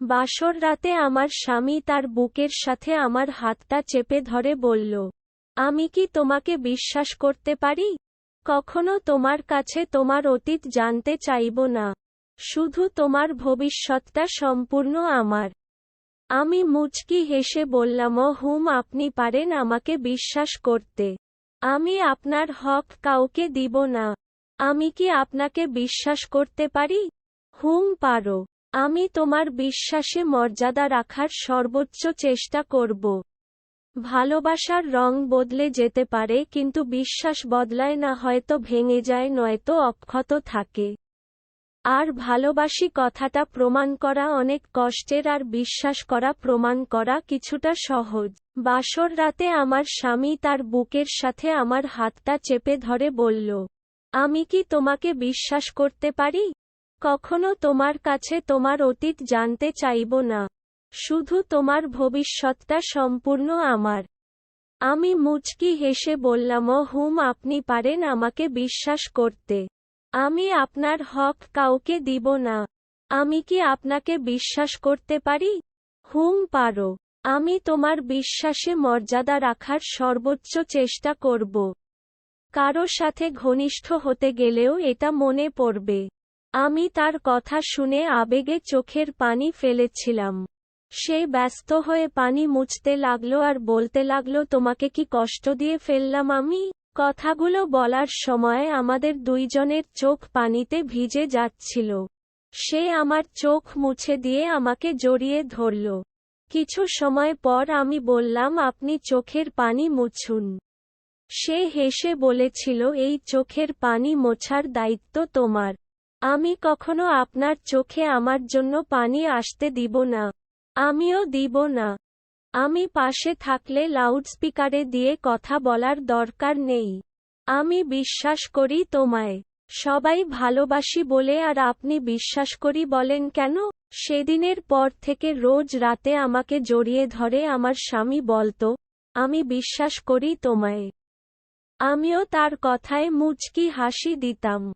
বাসর রাতে আমার স্বামী তার বুকের সাথে আমার হাতটা চেপে ধরে বলল, আমি কি তোমাকে বিশ্বাস করতে পারি? কখনো তোমার কাছে তোমার অতীত জানতে চাইব না। শুধু তোমার ভবিষ্যৎটা সম্পূর্ণ আমার। আমি মুচকি হেসে বললাম, হুম, আপনি পারেন আমাকে বিশ্বাস করতে। আমি আপনার হক কাউকে দিব না। আমি কি আপনাকে বিশ্বাস করতে পারি? হুম, পারো। আমি তোমার বিশ্বাসে মর্যাদা রাখার সর্বোচ্চ চেষ্টা করব। ভালোবাসার রং বদলে যেতে পারে, কিন্তু বিশ্বাস বদলায় না, হয়তো ভেঙে যায়, নয়তো অক্ষত থাকে। আর ভালোবাসি কথাটা প্রমাণ করা অনেক কষ্টের, আর বিশ্বাস করা প্রমাণ করা কিছুটা সহজ। বাসর রাতে আমার স্বামী তার বুকের সাথে আমার হাতটা চেপে ধরে বলল, আমি কি তোমাকে বিশ্বাস করতে পারি? কখনো তোমার কাছে তোমার অতীত জানতে চাইব না। শুধু তোমার ভবিষ্যৎটা সম্পূর্ণ আমার। আমি মুচকি হেসে বললাম, হুম, আপনি পারেন আমাকে বিশ্বাস করতে। আমি আপনার হক কাউকে দিব না। আমি কি আপনাকে বিশ্বাস করতে পারি? হুম, পারো। আমি তোমার বিশ্বাসে মর্যাদা রাখার সর্বোচ্চ চেষ্টা করব। কারও সাথে ঘনিষ্ঠ হতে গেলেও এটা মনে পড়বে। আমি তার কথা শুনে আবেগে চোখের পানি ফেলেছিলাম। সে ব্যস্ত হয়ে পানি মুছতে লাগল আর বলতে লাগল, তোমাকে কি কষ্ট দিয়ে ফেললাম আমি? কথাগুলো বলার সময় আমাদের দুইজনের চোখ পানিতে ভিজে যাচ্ছিল। সে আমার চোখ মুছে দিয়ে আমাকে জড়িয়ে ধরল। কিছু সময় পর আমি বললাম, আপনি চোখের পানি মুছুন। সে হেসে বলেছিল, এই চোখের পানি মোছার দায়িত্ব তোমার। আমি কখনো আপনার চোখে আমার জন্য পানি আসতে দিব না। আমিও দিব না। আমি পাশে থাকলে লাউডস্পিকারে দিয়ে কথা বলার দরকার নেই। আমি বিশ্বাস করি তোমায়। সবাই ভালোবাসি বলে আর আপনি বিশ্বাস করি বলেন কেন? সেদিনের পর থেকে রোজ রাতে আমাকে জড়িয়ে ধরে আমার স্বামী বলতো, আমি বিশ্বাস করি তোমায়। আমিও তার কথায় মুচকি হাসি দিতাম।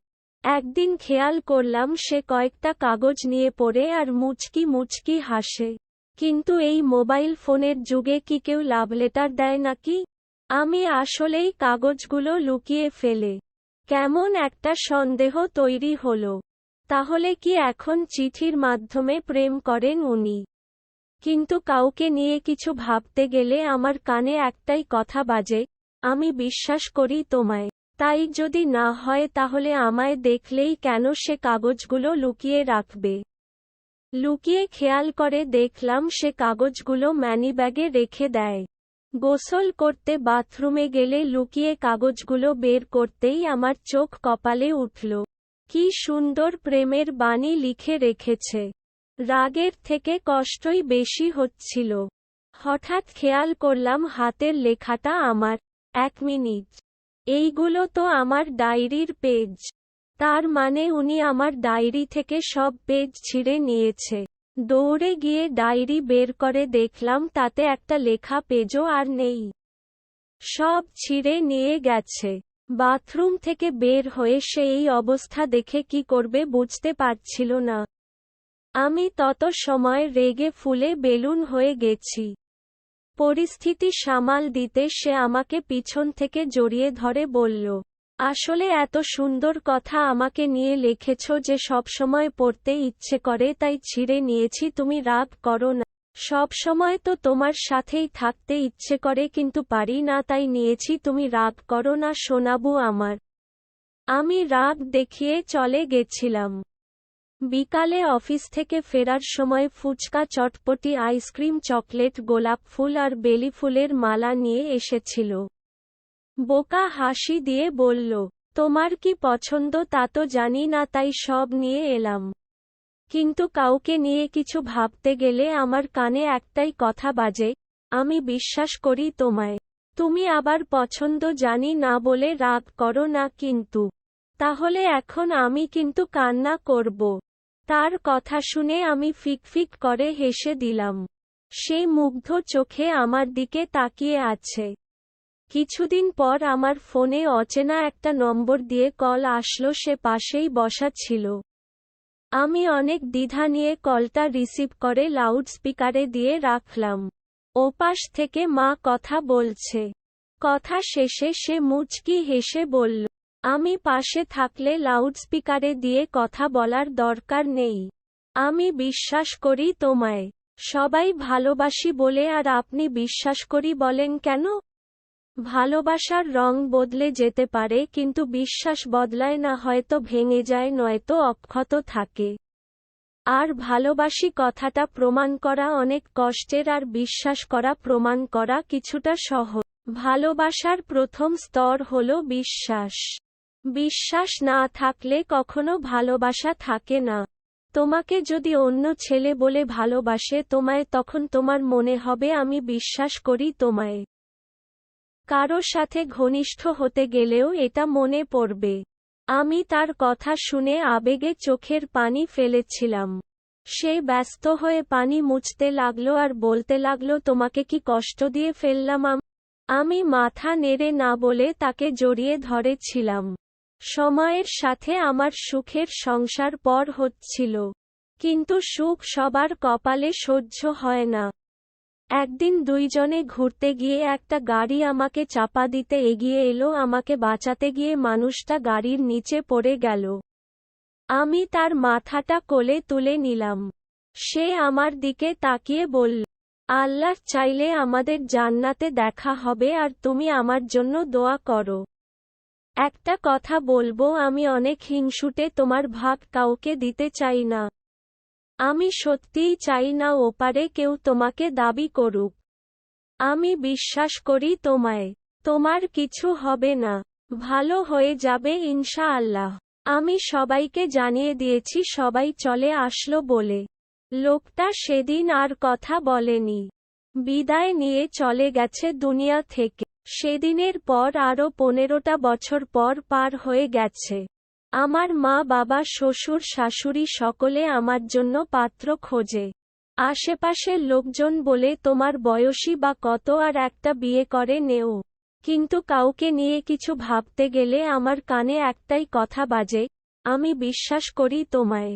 একদিন খেয়াল করলাম সে কয়েকটা কাগজ নিয়ে পড়ে আর মুচকি মুচকি হাসে। কিন্তু এই মোবাইল ফোনের যুগে কি কেউ লাভ লেটার দেয় নাকি? আমি আসলেই কাগজগুলো লুকিয়ে ফেলে। কেমন একটা সন্দেহ তৈরি হল। তাহলে কি এখন চিঠির মাধ্যমে প্রেম করেন উনি? কিন্তু কাউকে নিয়ে কিছু ভাবতে গেলে আমার কানে একটাই কথা বাজে, আমি বিশ্বাস করি তোমায়। তাই যদি না হয় তাহলে আমায় দেখলেই কেন সে কাগজগুলো লুকিয়ে রাখবে? লুকিয়ে খেয়াল করে দেখলাম সে কাগজগুলো ম্যানিব্যাগে রেখে দেয়। গোসল করতে বাথরুমে গেলে লুকিয়ে কাগজগুলো বের করতেই আমার চোখ কপালে উঠল। কি সুন্দর প্রেমের বাণী লিখে রেখেছে। রাগের থেকে কষ্টই বেশি হচ্ছিল। হঠাৎ খেয়াল করলাম হাতের লেখাটা আমার। এক মিনিট। এইগুলো তো আমার ডায়েরির পেজ। তার মানে উনি আমার ডায়েরি থেকে সব পেজ ছিঁড়ে নিয়েছে। দৌড়ে গিয়ে ডায়েরি বের করে দেখলাম তাতে একটা লেখা পেজও আর নেই। সব ছিঁড়ে নিয়ে গেছে। বাথরুম থেকে বের হয়ে সে এই অবস্থা দেখে কি করবে বুঝতে পারছিল না। আমি তত সময় রেগে ফুলে বেলুন হয়ে গেছি। পরিস্থিতি সামাল দিতে সে আমাকে পিছন থেকে জড়িয়ে ধরে বলল, আসলে এত সুন্দর কথা আমাকে নিয়ে লিখেছ যে সবসময় পড়তে ইচ্ছে করে, তাই ছিঁড়ে নিয়েছি, তুমি রাগ করো না। সব সময় তো তোমার সাথেই থাকতে ইচ্ছে করে, কিন্তু পারি না, তাই নিয়েছি, তুমি রাগ করো না শোনাবু আমার। আমি রাগ দেখিয়ে চলে গেছিলাম। বিকালে অফিস থেকে ফেরার সময় ফুচকা, চটপটি, আইসক্রিম, চকলেট, গোলাপ ফুল আর বেলি ফুলের মালা নিয়ে এসেছিল। বোকা হাসি দিয়ে বলল, তোমার কি পছন্দ তা তো জানি না, তাই সব নিয়ে এলাম। কিন্তু কাউকে নিয়ে কিছু ভাবতে গেলে আমার কানে একটাই কথা বাজে, আমি বিশ্বাস করি তোমায়। তুমি আবার পছন্দ জানি না বলে রাগ করো না কিন্তু। তাহলে এখন আমি কিন্তু কান্না করব। তার কথা শুনে আমি ফিকফিক করে হেসে দিলাম। সে মুগ্ধ চোখে আমার দিকে তাকিয়ে আছে। কিছুদিন পর আমার ফোনে অচেনা একটা নম্বর দিয়ে কল আসলো, সে পাশেই বসা ছিল। আমি অনেক দ্বিধা নিয়ে কলটা রিসিভ করে লাউডস্পিকারে দিয়ে রাখলাম। ওপাশ থেকে মা কথা বলছে। কথা শেষে সে মুচকি হেসে বলল আমি পাশে থাকলে লাউডস্পিকারে দিয়ে কথা বলার দরকার নেই। আমি বিশ্বাস করি তোমায়। সবাই ভালোবাসি বলে আর আপনি বিশ্বাস করি বলেন কেন? ভালোবাসার রং বদলে যেতে পারে কিন্তু বিশ্বাস বদলায় না হয়তো ভেঙে যায় নয়তো অক্ষত থাকে। আর ভালোবাসি কথাটা প্রমাণ করা অনেক কষ্টের আর বিশ্বাস করা প্রমাণ করা কিছুটা সহজ। ভালোবাসার প্রথম স্তর হল বিশ্বাস। বিশ্বাস না থাকলে কখনো ভালোবাসা থাকে না। তোমাকে যদি অন্য ছেলে বলে ভালোবাসে, তোমায় তখন তোমার মনে হবে, আমি বিশ্বাস করি তোমায়। কারও সাথে ঘনিষ্ঠ হতে গেলেও এটা মনে পড়বে। আমি তার কথা শুনে আবেগে চোখের পানি ফেলেছিলাম। সে ব্যস্ত হয়ে পানি মুছতে লাগল আর বলতে লাগল, তোমাকে কি কষ্ট দিয়ে ফেললাম আম- মাথা নেড়ে না বলে তাকে জড়িয়ে ধরেছিলাম। সময়ের সাথে আমার সুখের সংসার পর হচ্ছিল। কিন্তু সুখ সবার কপালে সহ্য হয় না। একদিন দুইজনে ঘুরতে গিয়ে একটা গাড়ি আমাকে চাপা দিতে এগিয়ে এলো, আমাকে বাঁচাতে গিয়ে মানুষটা গাড়ির নিচে পড়ে গেল। আমি তার মাথাটা কোলে তুলে নিলাম। সে আমার দিকে তাকিয়ে বলল, আল্লাহ চাইলে আমাদের জান্নাতে দেখা হবে আর তুমি আমার জন্য দোয়া করো। একটা কথা বলব, আমি অনেক হিংসুটে তোমার ভাগ কাউকে দিতে চাই না। আমি সত্যিই চাই না ওপারে কেউ তোমাকে দাবি করুক। আমি বিশ্বাস করি তোমায়। তোমার কিছু হবে না। ভালো হয়ে যাবে ইনশা আল্লাহ আমি সবাইকে জানিয়ে দিয়েছি, সবাই চলে আসলো বলে। লোকটা সেদিন আর কথা বলেনি। বিদায় নিয়ে চলে গেছে দুনিয়া থেকে। সেদিনের পর আরও পনেরোটা বছর পর পার হয়ে গেছে। আমার মা, বাবা, শ্বশুর, শাশুড়ি সকলে আমার জন্য পাত্র খোঁজে। আশেপাশের লোকজন বলে, তোমার বয়সী বা কত আর একটা বিয়ে করে নেও। কিন্তু কাউকে নিয়ে কিছু ভাবতে গেলে আমার কানে একটাই কথা বাজে, আমি বিশ্বাস করি তোমায়।